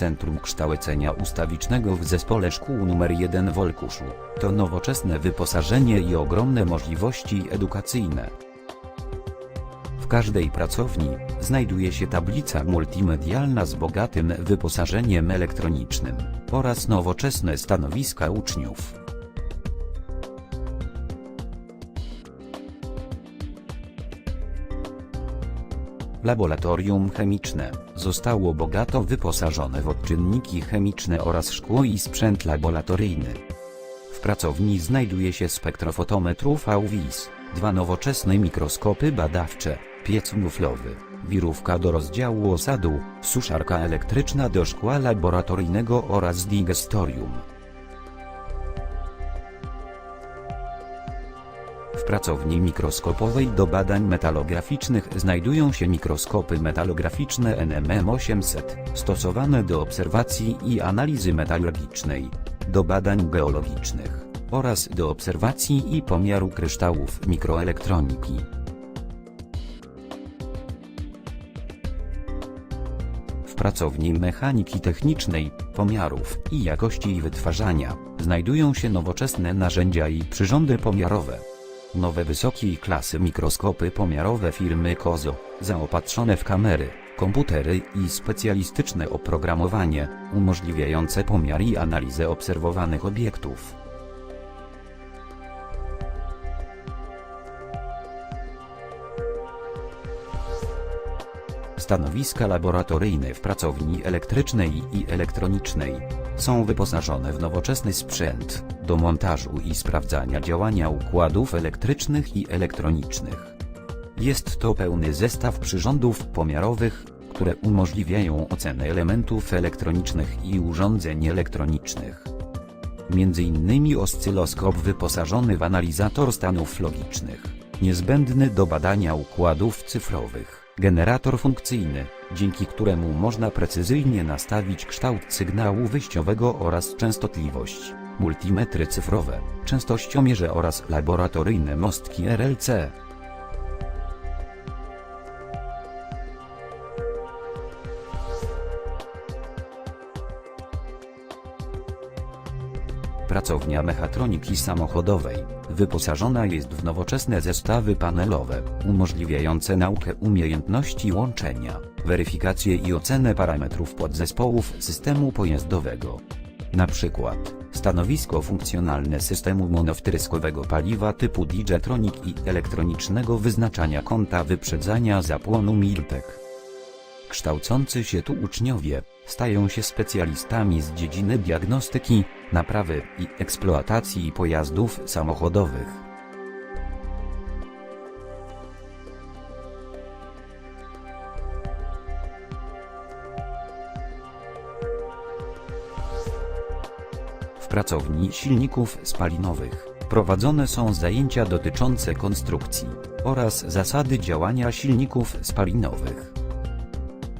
Centrum Kształcenia Ustawicznego w Zespole Szkół nr 1 w Olkuszu. To nowoczesne wyposażenie i ogromne możliwości edukacyjne. W każdej pracowni znajduje się tablica multimedialna z bogatym wyposażeniem elektronicznym oraz nowoczesne stanowiska uczniów. Laboratorium chemiczne zostało bogato wyposażone w odczynniki chemiczne oraz szkło i sprzęt laboratoryjny. W pracowni znajduje się spektrofotometrów AUWIS, dwa nowoczesne mikroskopy badawcze, piec muflowy, wirówka do rozdziału osadu, suszarka elektryczna do szkła laboratoryjnego oraz digestorium. Pracowni mikroskopowej do badań metalograficznych znajdują się mikroskopy metalograficzne NMM800, stosowane do obserwacji i analizy metalurgicznej, do badań geologicznych, oraz do obserwacji i pomiaru kryształów mikroelektroniki. W pracowni mechaniki technicznej, pomiarów i jakości wytwarzania znajdują się nowoczesne narzędzia i przyrządy pomiarowe. Nowe wysokiej klasy mikroskopy pomiarowe firmy Kozo, zaopatrzone w kamery, komputery i specjalistyczne oprogramowanie, umożliwiające pomiar i analizę obserwowanych obiektów. Stanowiska laboratoryjne w pracowni elektrycznej i elektronicznej są wyposażone w nowoczesny sprzęt do montażu i sprawdzania działania układów elektrycznych i elektronicznych. Jest to pełny zestaw przyrządów pomiarowych, które umożliwiają ocenę elementów elektronicznych i urządzeń elektronicznych. Między innymi oscyloskop wyposażony w analizator stanów logicznych, niezbędny do badania układów cyfrowych, generator funkcyjny, dzięki któremu można precyzyjnie nastawić kształt sygnału wyjściowego oraz częstotliwość, multimetry cyfrowe, częstościomierze oraz laboratoryjne mostki RLC. Pracownia mechatroniki samochodowej wyposażona jest w nowoczesne zestawy panelowe, umożliwiające naukę umiejętności łączenia, weryfikację i ocenę parametrów podzespołów systemu pojazdowego. Na przykład, stanowisko funkcjonalne systemu monowtryskowego paliwa typu Digetronic i elektronicznego wyznaczania kąta wyprzedzania zapłonu Miltek. Kształcący się tu uczniowie stają się specjalistami z dziedziny diagnostyki, naprawy i eksploatacji pojazdów samochodowych. Pracowni silników spalinowych prowadzone są zajęcia dotyczące konstrukcji oraz zasady działania silników spalinowych.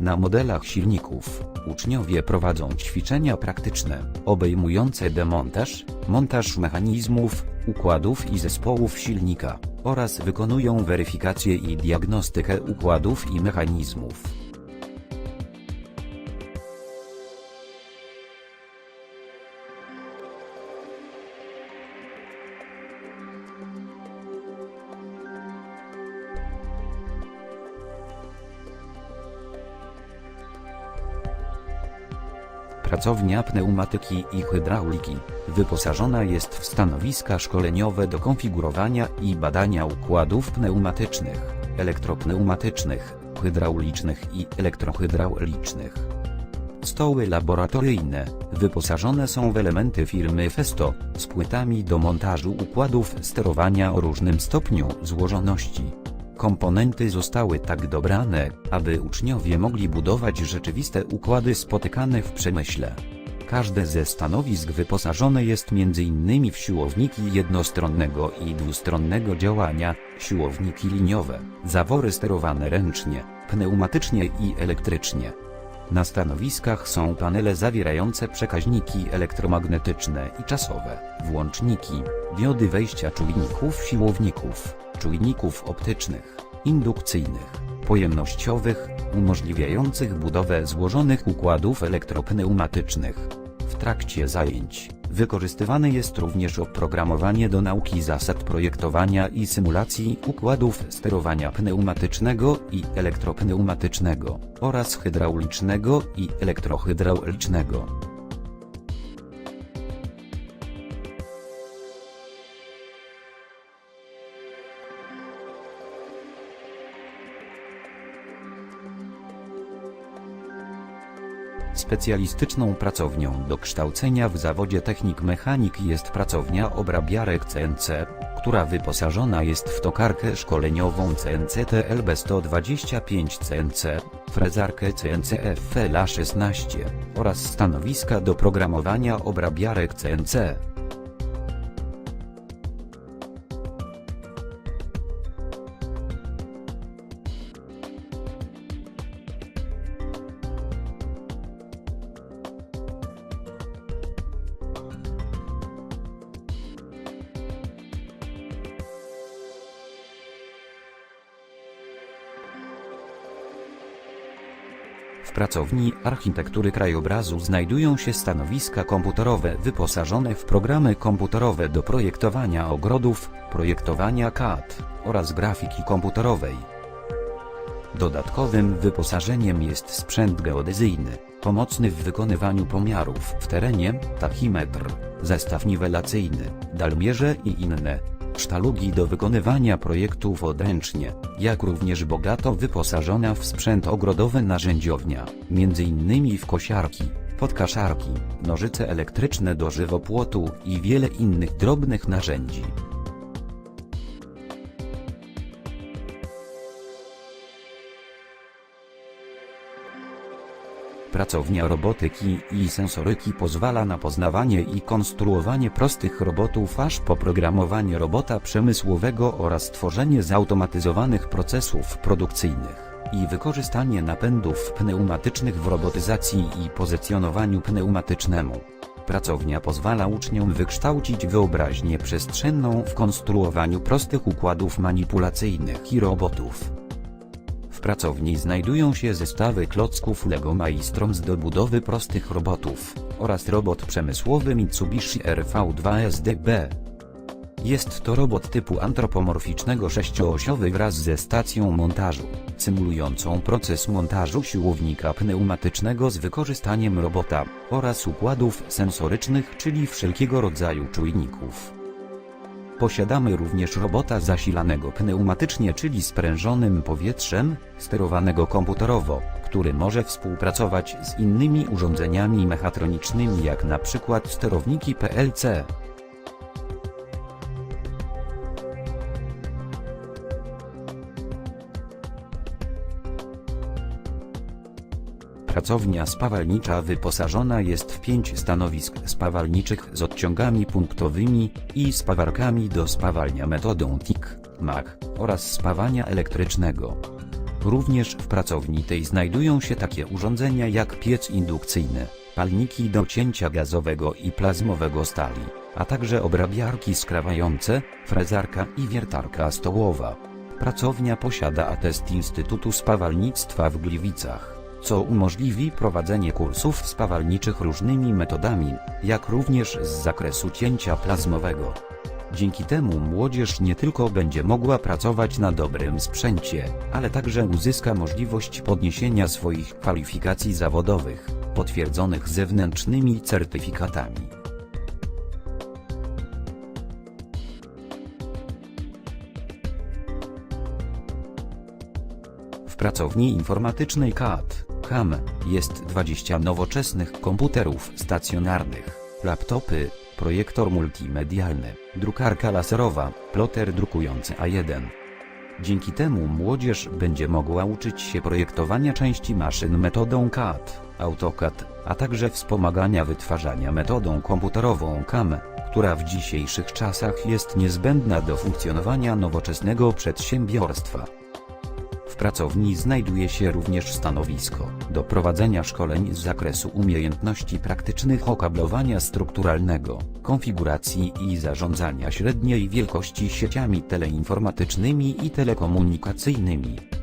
Na modelach silników uczniowie prowadzą ćwiczenia praktyczne, obejmujące demontaż, montaż mechanizmów, układów i zespołów silnika, oraz wykonują weryfikację i diagnostykę układów i mechanizmów. Pracownia pneumatyki i hydrauliki wyposażona jest w stanowiska szkoleniowe do konfigurowania i badania układów pneumatycznych, elektropneumatycznych, hydraulicznych i elektrohydraulicznych. Stoły laboratoryjne wyposażone są w elementy firmy Festo z płytami do montażu układów sterowania o różnym stopniu złożoności. Komponenty zostały tak dobrane, aby uczniowie mogli budować rzeczywiste układy spotykane w przemyśle. Każde ze stanowisk wyposażone jest m.in. w siłowniki jednostronnego i dwustronnego działania, siłowniki liniowe, zawory sterowane ręcznie, pneumatycznie i elektrycznie. Na stanowiskach są panele zawierające przekaźniki elektromagnetyczne i czasowe, włączniki, diody wejścia czujników siłowników, czujników optycznych, indukcyjnych, pojemnościowych, umożliwiających budowę złożonych układów elektropneumatycznych. W trakcie zajęć wykorzystywane jest również oprogramowanie do nauki zasad projektowania i symulacji układów sterowania pneumatycznego i elektropneumatycznego oraz hydraulicznego i elektrohydraulicznego. Specjalistyczną pracownią do kształcenia w zawodzie technik mechanik jest pracownia obrabiarek CNC, która wyposażona jest w tokarkę szkoleniową CNC TLB 125 CNC, frezarkę CNC FLA 16 oraz stanowiska do programowania obrabiarek CNC. W pracowni architektury krajobrazu znajdują się stanowiska komputerowe wyposażone w programy komputerowe do projektowania ogrodów, projektowania CAD oraz grafiki komputerowej. Dodatkowym wyposażeniem jest sprzęt geodezyjny, pomocny w wykonywaniu pomiarów w terenie, tachimetr, zestaw niwelacyjny, dalmierze i inne sztalugi do wykonywania projektów odręcznie, jak również bogato wyposażona w sprzęt ogrodowy narzędziownia, m.in. w kosiarki, podkaszarki, nożyce elektryczne do żywopłotu i wiele innych drobnych narzędzi. Pracownia robotyki i sensoryki pozwala na poznawanie i konstruowanie prostych robotów aż po programowanie robota przemysłowego oraz tworzenie zautomatyzowanych procesów produkcyjnych i wykorzystanie napędów pneumatycznych w robotyzacji i pozycjonowaniu pneumatycznemu. Pracownia pozwala uczniom wykształcić wyobraźnię przestrzenną w konstruowaniu prostych układów manipulacyjnych i robotów. W pracowni znajdują się zestawy klocków Lego Maistroms do budowy prostych robotów oraz robot przemysłowy Mitsubishi RV2 SDB. Jest to robot typu antropomorficznego sześcioosiowy wraz ze stacją montażu, symulującą proces montażu siłownika pneumatycznego z wykorzystaniem robota oraz układów sensorycznych czyli wszelkiego rodzaju czujników. Posiadamy również robota zasilanego pneumatycznie czyli sprężonym powietrzem, sterowanego komputerowo, który może współpracować z innymi urządzeniami mechatronicznymi jak na przykład sterowniki PLC. Pracownia spawalnicza wyposażona jest w pięć stanowisk spawalniczych z odciągami punktowymi i spawarkami do spawalnia metodą TIC, MAC oraz spawania elektrycznego. Również w pracowni tej znajdują się takie urządzenia jak piec indukcyjny, palniki do cięcia gazowego i plazmowego stali, a także obrabiarki skrawające, frezarka i wiertarka stołowa. Pracownia posiada atest Instytutu Spawalnictwa w Gliwicach co umożliwi prowadzenie kursów spawalniczych różnymi metodami, jak również z zakresu cięcia plazmowego. Dzięki temu młodzież nie tylko będzie mogła pracować na dobrym sprzęcie, ale także uzyska możliwość podniesienia swoich kwalifikacji zawodowych, potwierdzonych zewnętrznymi certyfikatami. W pracowni informatycznej CAD HAM jest 20 nowoczesnych komputerów stacjonarnych, laptopy, projektor multimedialny, drukarka laserowa, ploter drukujący A1. Dzięki temu młodzież będzie mogła uczyć się projektowania części maszyn metodą CAD, AutoCAD, a także wspomagania wytwarzania metodą komputerową CAM, która w dzisiejszych czasach jest niezbędna do funkcjonowania nowoczesnego przedsiębiorstwa. Pracowni znajduje się również stanowisko do prowadzenia szkoleń z zakresu umiejętności praktycznych okablowania strukturalnego, konfiguracji i zarządzania średniej wielkości sieciami teleinformatycznymi i telekomunikacyjnymi.